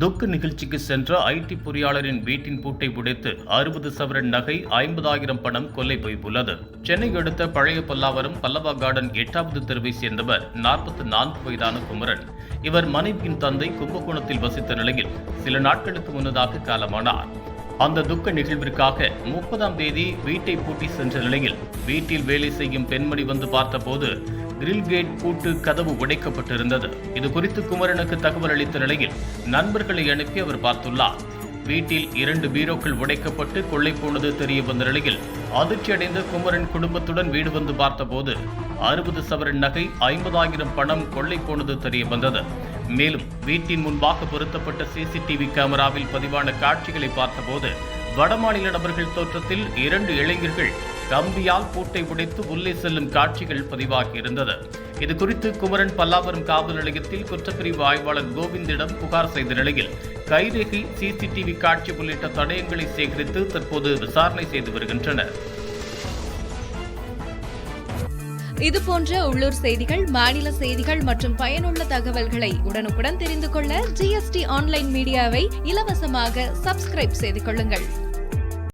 துக்க நிகழ்ச்சிக்கு சென்ற ஐடி பொறியாளரின் வீட்டின் பூட்டை உடைத்து அறுபது சவரன் நகை ஐம்பதாயிரம் பணம் கொள்ளை போய்ப்புள்ளது சென்னை அடுத்த பழைய பல்லாவரம் பல்லவா கார்டன் எட்டாவது தெருவை சேர்ந்தவர் நாற்பத்தி நான்கு வயதான குமரன். இவர் மனைவியின் தந்தை கும்பகோணத்தில் வசித்த நிலையில் சில நாட்களுக்கு முன்னதாக காலமானார். அந்த துக்க நிகழ்விற்காக முப்பதாம் தேதி வீட்டை பூட்டி சென்ற நிலையில் வீட்டில் வேலை செய்யும் பெண்மணி வந்து பார்த்தபோது கிரில் கேட் பூட்டு கதவு உடைக்கப்பட்டிருந்தது. இது குறித்து குமரனுக்கு தகவல் அளித்த நிலையில் நண்பர்களை அனுப்பி அவர் பார்த்துள்ளார். வீட்டில் இரண்டு பீரோக்கள் உடைக்கப்பட்டு கொள்ளை போனது தெரிய வந்த நிலையில் அதிர்ச்சியடைந்த குமரன் குடும்பத்துடன் வீடு வந்து பார்த்தபோது அறுபது சவரன் நகை ஐம்பதாயிரம் பணம் கொள்ளை போனது தெரிய வந்தது. மேலும் வீட்டின் முன்பாக பொருத்தப்பட்ட சிசிடிவி கேமராவில் பதிவான காட்சிகளை பார்த்தபோது வடமாநில நபர்கள் தோற்றத்தில் இரண்டு இளைஞர்கள் கம்பியால் பூட்டை உடைத்து உள்ளே செல்லும் காட்சிகள் பதிவாகியிருந்தது இது குறித்து குமரன் பல்லாவரம் காவல் நிலையத்தில் குற்றப்பிரிவு ஆய்வாளர் கோவிந்திடம் புகார் செய்த நிலையில் கைரேகை சிசிடிவி காட்சி உள்ளிட்ட தடயங்களை சேகரித்து தற்போது விசாரணை செய்து வருகின்றனர். இது போன்ற உள்ளூர் செய்திகள் மாநில செய்திகள் மற்றும் பயனுள்ள தகவல்களை உடனுக்குடன் தெரிந்து கொள்ள ஜிஎஸ்டி ஆன்லைன் மீடியாவை இலவசமாக சப்ஸ்கிரைப் செய்து கொள்ளுங்கள்.